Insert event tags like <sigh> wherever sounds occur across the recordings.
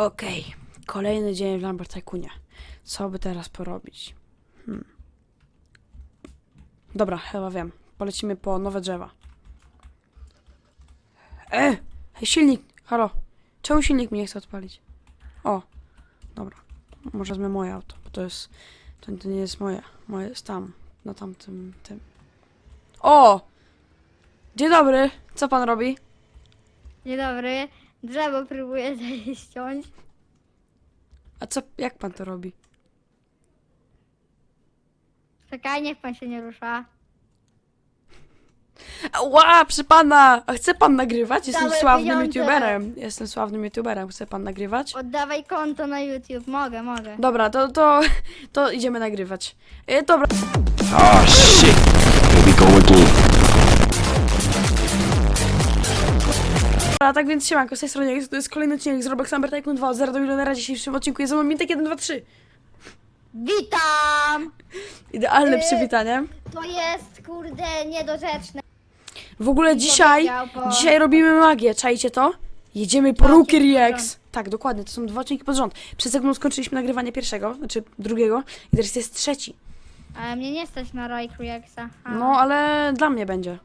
Okej, kolejny dzień w Lambert Tycoonie. Co by teraz porobić? Hmm. Dobra, chyba wiem. Polecimy po nowe drzewa. E! Silnik! Halo! Czemu silnik mi nie chce odpalić? O! Dobra. Może wezmę moje auto, bo to jest... To, to nie jest moje. Moje jest tam. Na tamtym... tym. O! Dzień dobry! Co pan robi? Dzień dobry. Drzewo próbuję <laughs> ściąć. A co... Jak pan to robi? Czekaj, niech pan się nie rusza. Ła, przy pana! A chce pan nagrywać? Jestem Dawaj sławnym pieniądze. youtuberem. Jestem sławnym youtuberem. Chce pan nagrywać? Oddawaj konto na YouTube. Mogę, mogę. Dobra, to, to, to idziemy nagrywać. E, dobra, Ah, shit. Here we go again. Tak więc siemanko, z tej strony jest, to jest kolejny odcinek z Roblox Number Tycoon 2 od 0 do milionera. Dzisiejszym odcinku jest ze mną Mintek 1, 2, 3. Witam! Idealne Yy. przywitanie. To jest, kurde, niedorzeczne. W ogóle dzisiaj, powiedział, bo- dzisiaj robimy magię, czajcie to? Jedziemy po Dwa Rookie odcinki pod Reacts. Tak, dokładnie, to są dwa odcinki pod rząd. Przed sekundą skończyliśmy nagrywanie pierwszego, znaczy drugiego i teraz jest trzeci. Ale mnie nie stać na Roy Creaxa. No, ale dla mnie będzie.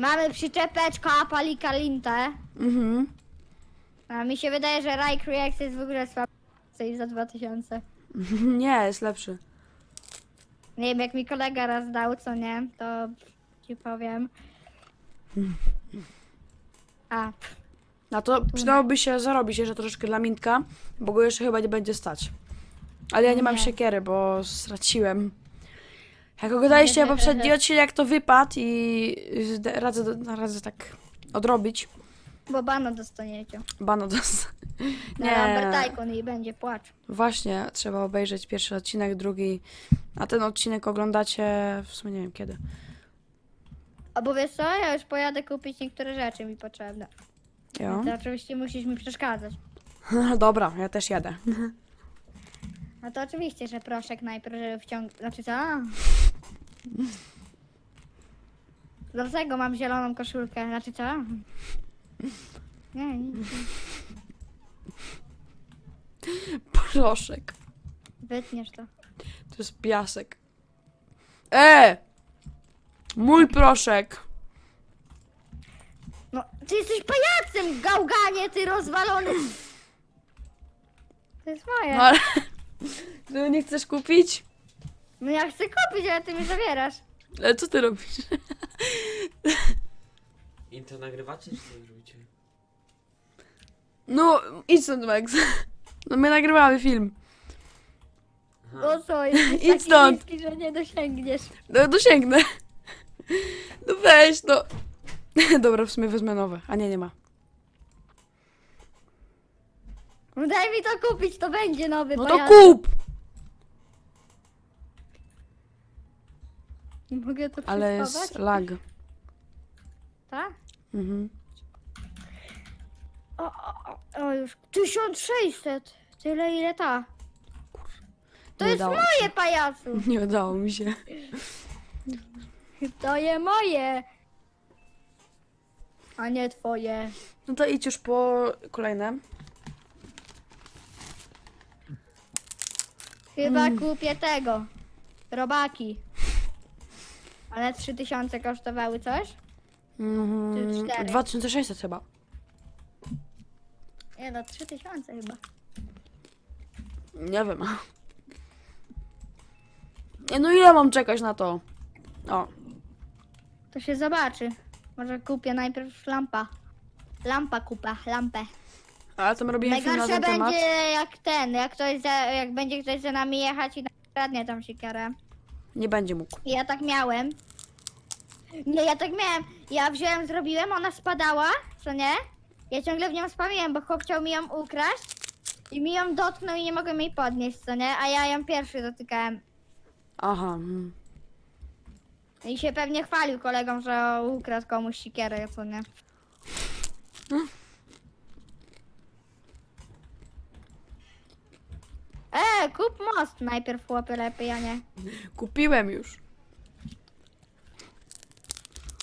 Mamy przyczepeczkę Palika Lintę. Mhm. A mi się wydaje, że Ray Creax jest w ogóle słabszy za 2000. <laughs> Nie, jest lepszy. Nie wiem, jak mi kolega raz dał, co nie, to ci powiem. A, Na to przydałoby się zarobić jeszcze troszeczkę dla Mintka, bo go jeszcze chyba nie będzie stać. Ale ja nie mam Nie. siekiery, bo straciłem. Jak oglądaliście poprzedni odcinek, jak to wypadł i radzę, radzę tak odrobić. bo bano dostaniecie. Bano dos. Na Nie, Lambert Icon i będzie płacz. właśnie, trzeba obejrzeć pierwszy odcinek, drugi, a ten odcinek oglądacie w sumie nie wiem kiedy. A bo wiesz co, ja już pojadę kupić niektóre rzeczy mi potrzebne. Jo. To oczywiście musisz mi przeszkadzać. <laughs> Dobra, ja też jadę. <laughs> No to oczywiście, że proszek najpierw, żeby wciągnąć. Znaczy co? Dlatego mam zieloną koszulkę. Znaczy co? Nie, nie. Proszek. Wytniesz to. To jest piasek. E! Mój proszek. No, ty jesteś pajacem, gałganie, ty rozwalony. To jest moje. No ale... <laughs> Ty nie chcesz kupić? No ja chcę kupić, ale ty mi zabierasz. Ale co ty robisz? I to nagrywacie, czy co robicie? No, idź stąd, Max. No my nagrywamy film. Aha. No co, <laughs> jesteś Idź taki stąd. niski, że nie dosięgniesz. No, dosięgnę. No weź, no. <laughs> Dobra, w sumie wezmę nowe. A nie, nie ma. No daj mi to kupić, to będzie nowy No to pojazd. kup! Mogę to Ale jest lag. Tak? Mhm. O, o, o, o, już 1600. Tyle ile ta. To Nie jest moje pajacu. <laughs> Nie udało mi się. To je moje. A nie twoje. No to idź już po kolejne. Chyba Mm. kupię tego. Robaki. Ale 3000 kosztowały coś? Cztery. 2600 chyba. Nie no, 3000 chyba. Nie wiem. Nie, no ile mam czekać na to? O, To się zobaczy. Może kupię najpierw lampa. Lampa kupa, lampę. ale to my robimy film na Najgorsze ten temat. będzie jak ten, jak ktoś za, jak będzie ktoś za nami jechać i kradnie tam siekierę. Nie będzie mógł. Ja tak miałem. Nie, ja tak miałem. Ja wziąłem, zrobiłem, ona spadała, co nie? Ja ciągle w nią spamiłem, bo chłop chciał mi ją ukraść i mi ją dotknął i nie mogłem jej podnieść, co nie? A ja ją pierwszy dotykałem. Aha. mm. I się pewnie chwalił kolegom, że ukradł komuś sikierę, co nie? E, kup most najpierw, chłopie, lepiej, a nie. Kupiłem już.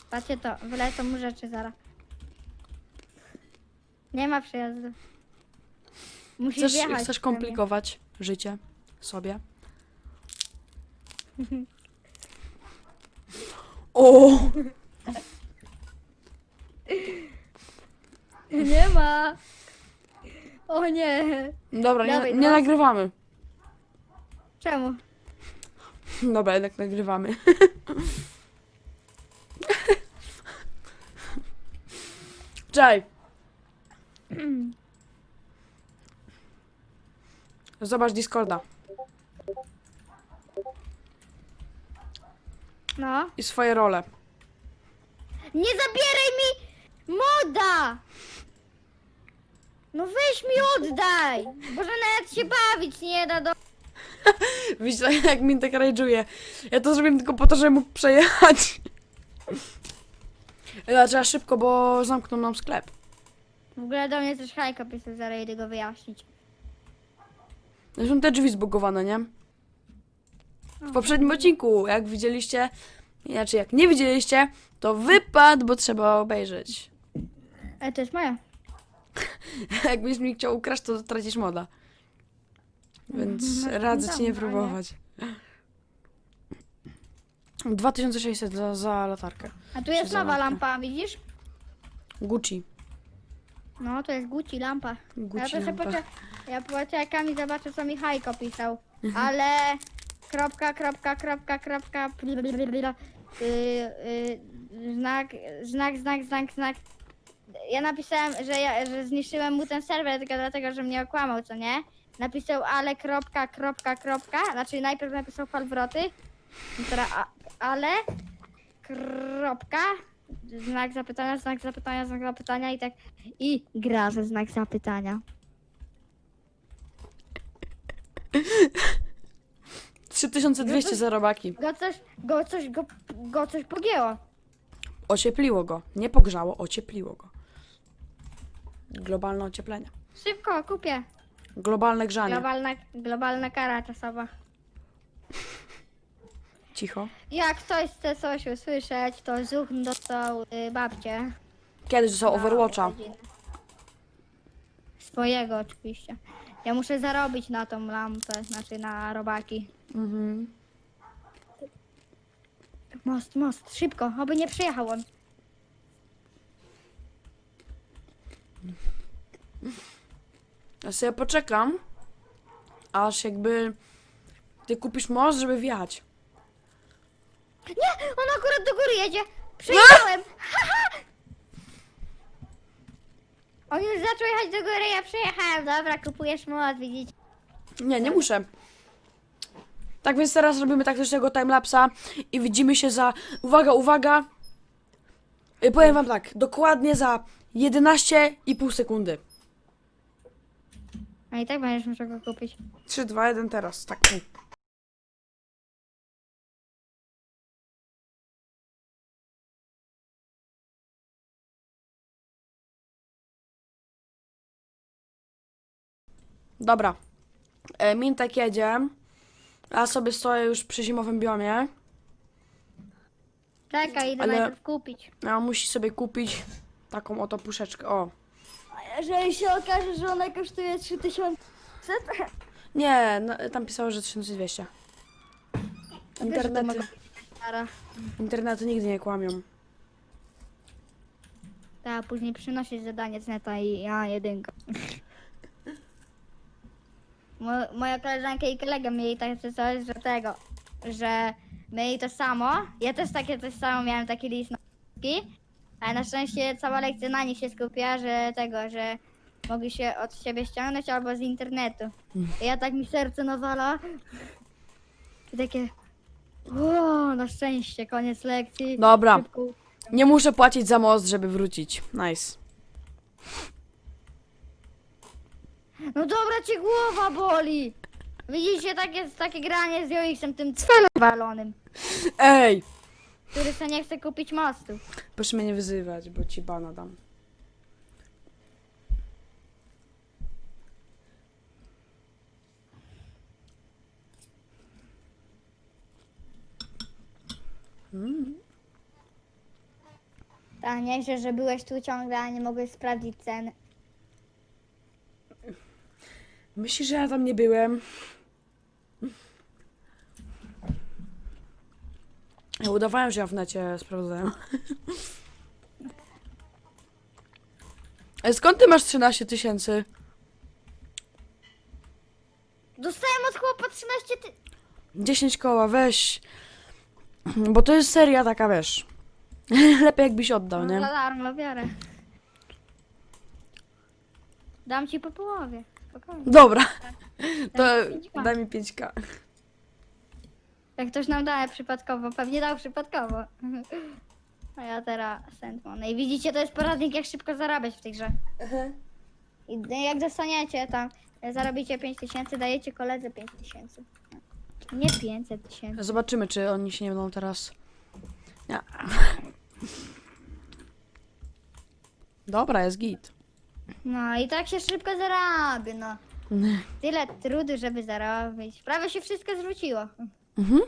Patrzcie to, wylecą mu rzeczy zaraz. Nie ma przejazdu. Musisz Chcesz, wjechać. chcesz komplikować życie sobie? O! <laughs> Nie ma. O nie. Dobra, nie, Dawaj, nie no. nagrywamy. Czemu? Dobra, jednak nagrywamy. <laughs> Czaj. Zobacz Discorda No. i swoje role. Nie zabieraj mi moda! No weź mi oddaj! Boże, nawet się bawić nie da do... <laughs> Widzisz, jak mi tak rajdżuje. Ja to zrobiłem tylko po to, żeby mógł przejechać. <laughs> Ja trzeba szybko, bo zamkną nam sklep. W ogóle do mnie też hajka pisał, zaraz idę go wyjaśnić. Zresztą te drzwi zbugowane, nie? W poprzednim odcinku, jak widzieliście, znaczy jak nie widzieliście, to wypad, bo trzeba obejrzeć. E, to jest moja. Jakbyś mi chciał ukraść, to tracisz moda. Więc No, radzę ci nie dobra, próbować. 2600 za, za latarkę. A tu jest nowa lampa, widzisz? Gucci. No, to jest Gucci lampa. Gucci ja lampa. poczek... Ja poczekam i zobaczę, co mi hajko pisał. Mhm. Ale... Kropka, kropka, kropka, kropka... blablabla, y, y, znak, znak, znak, znak, znak. Ja napisałem, że, ja, że zniszczyłem mu ten serwer tylko dlatego, że mnie okłamał, co nie? Napisał ale, kropka, kropka, kropka. Znaczy najpierw napisał palwroty. Teraz a, ale, kropka, znak zapytania, znak zapytania, znak zapytania i tak. I gra ze znak zapytania. <laughs> 3200 za robaki. Go coś, go coś, go, go coś pogięło. Ociepliło go. Nie pogrzało, ociepliło go. Globalne ocieplenie. Szybko, kupię. Globalne grzanie. Globalna, globalna kara czasowa. Cicho. Jak ktoś chce coś usłyszeć, to zuch dostał y, babcię. Kiedyś dostał na Overwatcha. urodziny. Swojego oczywiście. Ja muszę zarobić na tą lampę, znaczy na robaki. Mhm. Most, most, szybko, oby nie przyjechał on. Ja sobie poczekam, aż jakby ty kupisz most, żeby wjechać. Nie, on akurat do góry jedzie. Przyjechałem. <laughs> on już zaczął jechać do góry, ja przyjechałem. Dobra, kupujesz most, widzicie. Nie, nie muszę. Tak więc teraz robimy taktycznego timelapsa i widzimy się za... Uwaga, uwaga! Y, Powiem wam tak, dokładnie za 11,5 sekundy. A i tak będziesz musiał go kupić. 3, 2, 1 teraz, tak. Dobra. E, Mintek jedzie. Ja sobie stoję już przy zimowym biomie. Czekaj, idę Ale- najpierw kupić. A on musi sobie kupić taką oto puszeczkę. O. Jeżeli się okaże, że ona kosztuje 3000, Nie, no, tam pisało, że 1200. Internety, Stara. internety nigdy nie kłamią. Tak, później przynosić zadanie z neta i ja jedynka. Mo- moja koleżanka i kolega mieli takie coś, że tego, że mieli to samo. Ja też takie coś samo miałem, taki list na ale na szczęście cała lekcja na nich się skupiła, że tego, że mogli się od siebie ściągnąć albo z internetu. I ja tak mi serce nawala. I takie, o, na szczęście, koniec lekcji. Dobra. Szybko Nie muszę płacić za most, żeby wrócić. Nice. No dobra, cię głowa boli. Widzicie, takie, takie granie z Joixem, tym walonym, Ej! który se nie chce kupić mostu. Proszę mnie nie wyzywać, bo ci bana dam. Ta nieźle, że byłeś tu ciągle, a nie mogłeś sprawdzić ceny. Myślisz, że ja tam nie byłem? Ja udawałem, że ja w necie sprawdzałem. Skąd ty masz 13 tysięcy? Dostałem od chłopa 13 ty... 10 koła, weź. Bo to jest seria taka, wiesz. <laughs> Lepiej jakbyś oddał, No, nie? za darmo biorę. Dam ci po połowie. Spokojnie. Dobra, to pięć koła. daj mi 5k. Jak ktoś nam daje przypadkowo, pewnie dał przypadkowo. <laughs> A ja teraz send money. Widzicie, to jest poradnik, jak szybko zarabiać w tej grze. I jak dostaniecie tam, zarobicie 5 tysięcy, dajecie koledze 5 tysięcy. Nie 500 tysięcy. Zobaczymy, czy oni się nie będą teraz... Nie. Dobra, jest git. No i tak się szybko zarabia, no. Tyle trudu, żeby zarobić. Prawie się wszystko zwróciło. Mhm.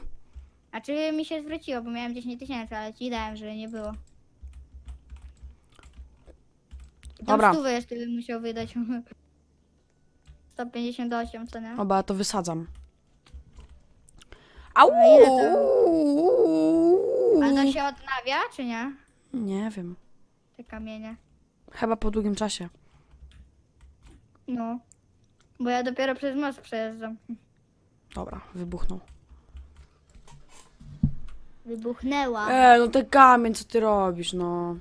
A czy mi się zwróciło, bo miałem 10 tysięcy, ale ci dałem, że nie było. Tam Dobra. stówę jeszcze bym musiał wydać. <laughs> 158, co nie? Oba, to wysadzam. Au! A ile Ale to się odnawia, czy nie? Nie wiem. Te kamienie. Chyba po długim czasie. No. Bo ja dopiero przez most przejeżdżam. Dobra, wybuchnął. Wybuchnęła. E, no ten kamień, co ty robisz, no.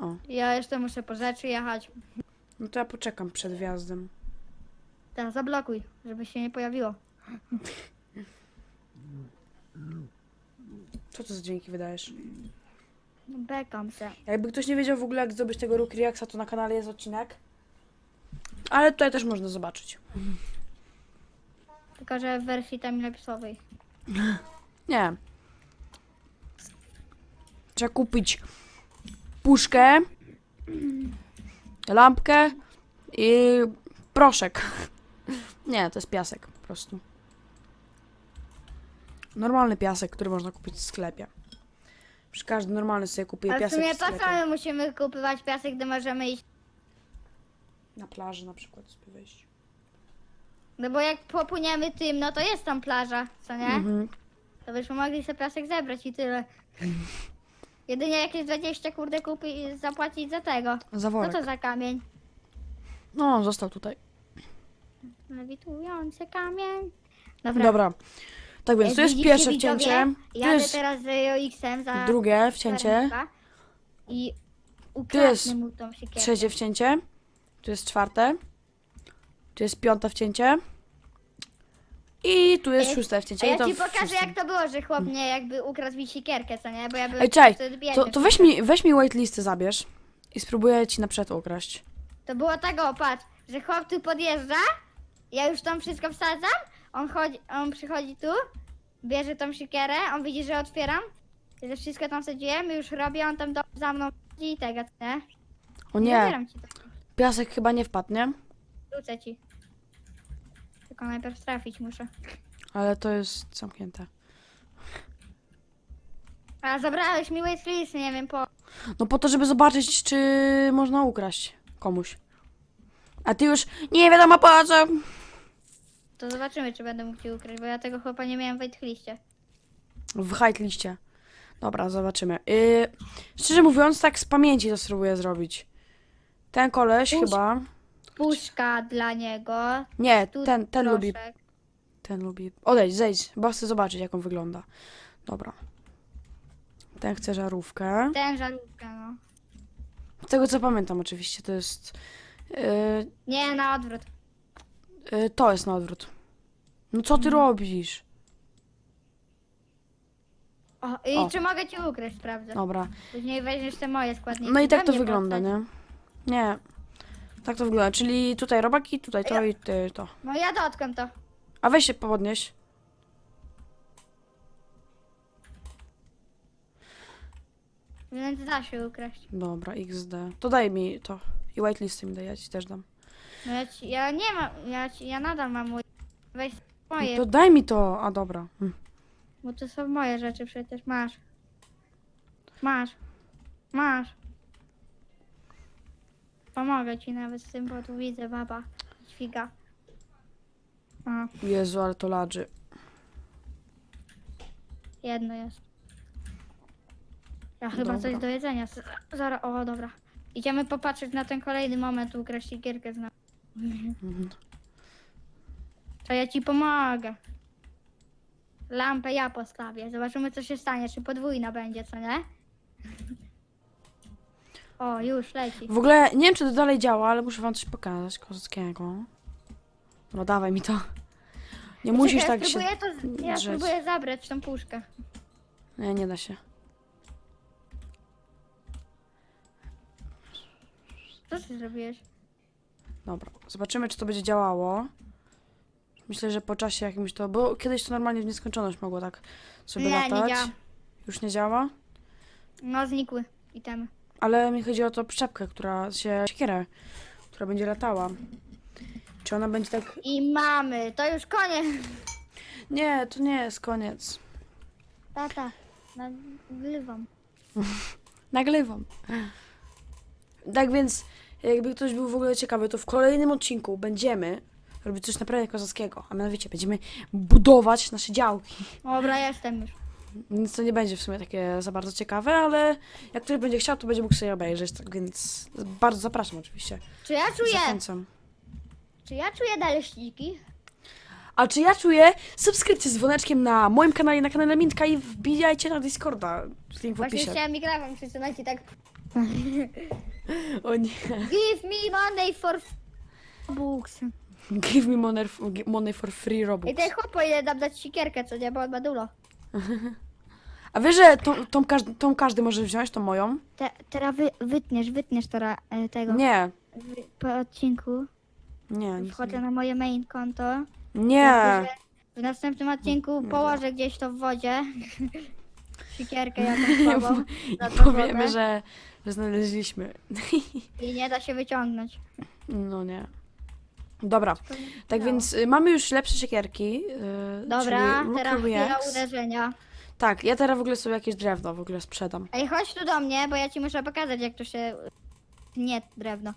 O, Ja jeszcze muszę po rzeczy jechać. no to ja poczekam przed wjazdem. Teraz zablokuj, żeby się nie pojawiło. Co to za dźwięki wydajesz? No, Bekam se. Jakby ktoś nie wiedział w ogóle, jak zdobyć tego Rookie Reacta, to na kanale jest odcinek. Ale tutaj też można zobaczyć. Tylko, że w wersji timelapse'owej. Nie. Trzeba kupić puszkę, lampkę i proszek. <laughs> Nie, to jest piasek po prostu. Normalny piasek, który można kupić w sklepie. Przy każdy normalny sobie kupuje Ale w piasek sumie w to sklepie. same musimy kupywać piasek, gdy możemy iść. Na plaży na przykład sobie wejść. No bo jak popłyniemy tym, no to jest tam plaża, co nie? Mhm. To byśmy mogli sobie piasek zebrać i tyle. <laughs> Jedynie jakieś 20 kurde kupi i zapłacić za tego. Za Co worek. to za kamień? No, został tutaj. Lewitujący kamień. Dobra. Dobra. Tak więc, to jest widzicie, pierwsze widzowie? wcięcie. Tu Jadę jest teraz z JOX-em za drugie wcięcie. I ukradnę mu tą siekierkę. Trzecie wcięcie. Tu jest czwarte. Tu jest piąte wcięcie. I tu jest Ej, szóste A wcięcie. I ja to ci w pokażę szóstym. jak to było, że chłop mnie jakby ukradł mi siekierkę, co nie? Bo ja byłem Ej, wtedy biedny. To, to weź mi, weź mi zabierz. I spróbuję ci na przykład ukraść. To było tak, o patrz, że chłop tu podjeżdża, ja już tam wszystko wsadzam, on, chodzi, on przychodzi tu, bierze tą siekierę, on widzi, że otwieram, że wszystko tam wsadziłem, już robię, on tam do, za mną chodzi i tego, nie? O nie, Zabieram ci to, piasek chyba nie wpadł, nie? wrócę ci. Tylko najpierw trafić muszę. Ale to jest zamknięte. A zabrałeś mi waitlist, nie wiem po... No po to, żeby zobaczyć, czy można ukraść komuś. A ty już nie wiadomo po co. To zobaczymy, czy będę mógł ci ukryć, bo ja tego chłopa nie miałem w waitliście. W hajtliście. Dobra, zobaczymy. Yy, szczerze mówiąc, tak z pamięci to spróbuję zrobić. Ten koleś Puść. chyba. Puszka dla niego. Nie, Tu ten, ten lubi. proszek. Ten lubi. Odejdź, zejdź, bo chcę zobaczyć, jak on wygląda. Dobra. Ten chce żarówkę. Ten żarówkę, no. Z tego co pamiętam, oczywiście, to jest. Yy, Nie, na odwrót. yy, to jest na odwrót. No co ty robisz? O, i O. czy mogę ci ukryć, sprawdzę. Dobra. Później weźmiesz te moje składniki. No i tak to wygląda, nie? Nie. Tak to wygląda, czyli tutaj robaki, tutaj to i ty, to. No ja dotknę to. A weź się podnieś. Więc da się ukraść. Dobra, XD. To daj mi to. I whitelisty mi daj, ja ci też dam. No ja, ci, ja nie mam, ja, ci, ja nadal mam mój. Weź moje, To daj mi to. A dobra. Hm. bo to są moje rzeczy przecież. Masz. Masz. Masz. Pomogę ci nawet z tym, bo tu widzę baba. Świga. A, Jezu, ale to ladży. jedno jest. Ja chyba Dobra. coś do jedzenia. z- Zaraz, o dobra. Idziemy popatrzeć na ten kolejny moment, ukraść gierkę z nami. Mhm. To ja ci pomogę. Lampę ja postawię. Zobaczymy co się stanie, czy podwójna będzie, co nie? O, już leci. W ogóle nie wiem, czy to dalej działa, ale muszę wam coś pokazać kozackiego. No dawaj mi to. Nie musisz Czekaj, tak ja się... spróbuję to, ja drzeć. spróbuję zabrać tą puszkę. Nie, nie da się. Co ty zrobiłeś? Dobra, zobaczymy, czy to będzie działało. Myślę, że po czasie jakimś to... Bo kiedyś to normalnie w nieskończoność mogło tak sobie Nie, nie latać. działa. Już nie działa? No, znikły itemy. Ale mi chodzi o tą przyczepkę, która się... Siekierę, która będzie latała. Czy ona będzie tak... I mamy, to już koniec. Nie, to nie jest koniec. Tata, nagrywam. <laughs> Nagrywam. Tak więc, jakby ktoś był w ogóle ciekawy, to w kolejnym odcinku będziemy robić coś naprawdę kozackiego. A mianowicie będziemy budować nasze działki. Dobra, jestem już. Nic to nie będzie w sumie takie za bardzo ciekawe, ale jak ktoś będzie chciał, to będzie mógł sobie obejrzeć. Tak więc bardzo zapraszam oczywiście. Czy ja czuję, Zachęcam. czy ja czuję naleśniki? A czy ja czuję subskrypcję z dzwoneczkiem na moim kanale, na kanale Mintka i wbijajcie na Discorda. Link w Właśnie opisie. chciałem mikrofon przesunąć i tak <laughs> O nie. Give me money for books. Give me money, money for free robux. I ten chłop ile dam dać sikierkę, co nie, bo on ma dulo. <laughs> A wiesz, że tą, tą, każdy, tą każdy może wziąć, tą moją? Te, teraz wy, wytniesz, wytniesz teraz e, tego. Nie. Wy- Po odcinku Nie, nic wchodzę nie. na moje main konto. Nie. W następnym odcinku położę gdzieś to w wodzie. <laughs> Sikierkę jakąś słabą. <laughs> tą Powiemy, wodę. że, że znaleźliśmy. I nie da się wyciągnąć. No nie. Dobra, tak No. więc y, mamy już lepsze siekierki. y, Dobra, czyli teraz Rookery chwila uderzenia. Tak, ja teraz w ogóle sobie jakieś drewno w ogóle sprzedam. Ej, chodź tu do mnie, bo ja ci muszę pokazać, jak to się nie drewno.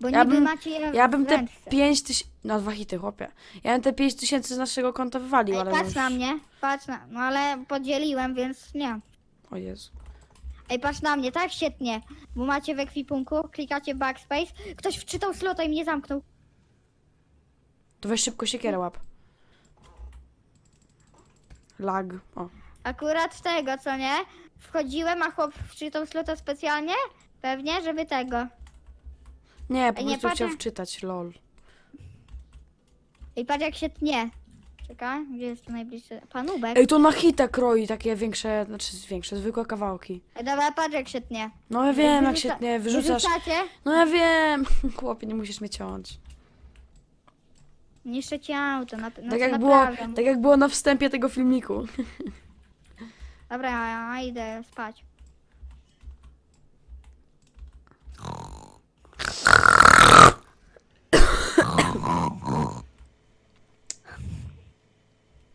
Bo Ja niby bym- macie je Ja bym w te ręce. 5 tysięcy... No dwa hity, chłopie. Ja bym te 5 tysięcy z naszego konta wywalił, Ej, ale patrz już... na mnie, patrz na... No ale podzieliłem, więc nie. O Jezu. Ej, patrz na mnie, tak świetnie. Bo macie w ekwipunku, klikacie backspace. Ktoś wczytał slota i mnie zamknął. To weź szybko siekierę łap. Lag. O. Akurat tego, co nie? Wchodziłem, a chłop wczytał slota specjalnie? Pewnie, żeby tego. Nie, po nie prostu chciał wczytać, lol. Ej, patrz jak się tnie. Czekaj, gdzie jest to najbliższe? Panubek. Ej, to na hita kroi takie większe, znaczy większe, zwykłe kawałki. Ej, dobra, patrz jak się tnie. No ja wiem, jak Wyrzuca- się nie wyrzucasz. Wyrzucacie? No ja wiem. <laughs> Chłopie, nie musisz mnie ciąć. Niszczę ci auto, na, Tak jak, było, tak jak było na wstępie tego filmiku. <laughs> Dobra, ja, idę spać.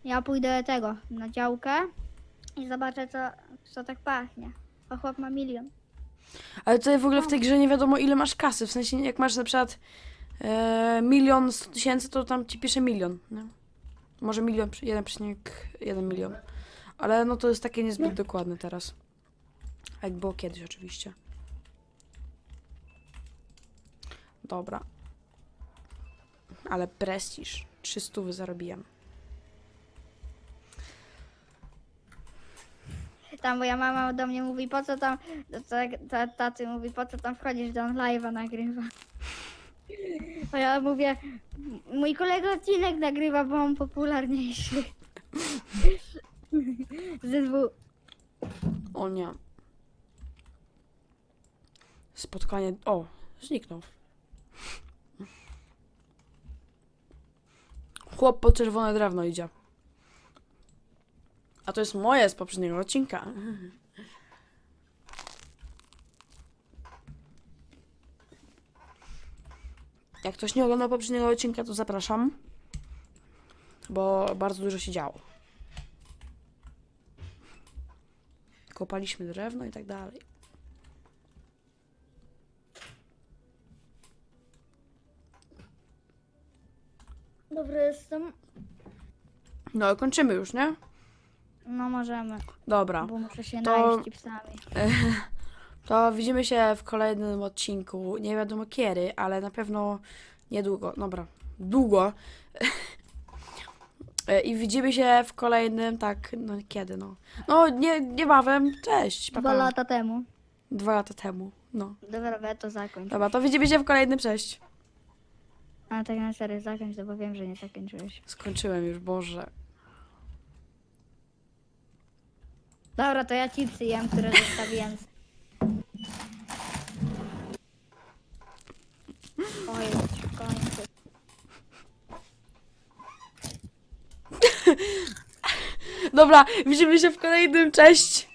Ja pójdę tego, na działkę i zobaczę co, co tak pachnie. O chłop ma milion. Ale tutaj w ogóle w tej grze nie wiadomo ile masz kasy. W sensie jak masz na przykład e, milion sto tysięcy, to tam ci pisze milion. Nie? Może milion, przy- 1,1 milion. Ale no to jest takie niezbyt dokładne teraz. Jak było kiedyś oczywiście. Dobra. Ale prestiż. 300 zarobiłem. Tam moja mama do mnie mówi, po co tam, ta, ta, taty mówi, po co tam wchodzisz, do live'a nagrywa. A ja mówię, mój kolega odcinek nagrywa, bo on popularniejszy. Ze dwóch. O nie. Spotkanie. O, zniknął. Chłop po czerwone drewno idzie. A to jest moje z poprzedniego odcinka. Jak ktoś nie oglądał poprzedniego odcinka, to zapraszam. Bo bardzo dużo się działo. Kopaliśmy drewno i tak dalej. Dobra, jestem. No, kończymy już, nie? No możemy, Dobra. bo muszę się To- najeść chipsami. <laughs> To widzimy się w kolejnym odcinku. Nie wiadomo kiedy, ale na pewno niedługo. Dobra, długo. E, I widzimy się w kolejnym, tak, no kiedy, no. No, nie, niebawem. Cześć. Pa, Dwa pa. lata temu. Dwa lata temu. No. Dobra, we to zakończ. Dobra, to widzimy się w kolejnym. Cześć. A tak na serio zakończ, to bo wiem, że nie zakończyłeś. Skończyłem już, Boże. Dobra, to ja chipsy jem, które zostawiłem. Oj, w końcu. <laughs> Dobra, widzimy się w kolejnym. Cześć.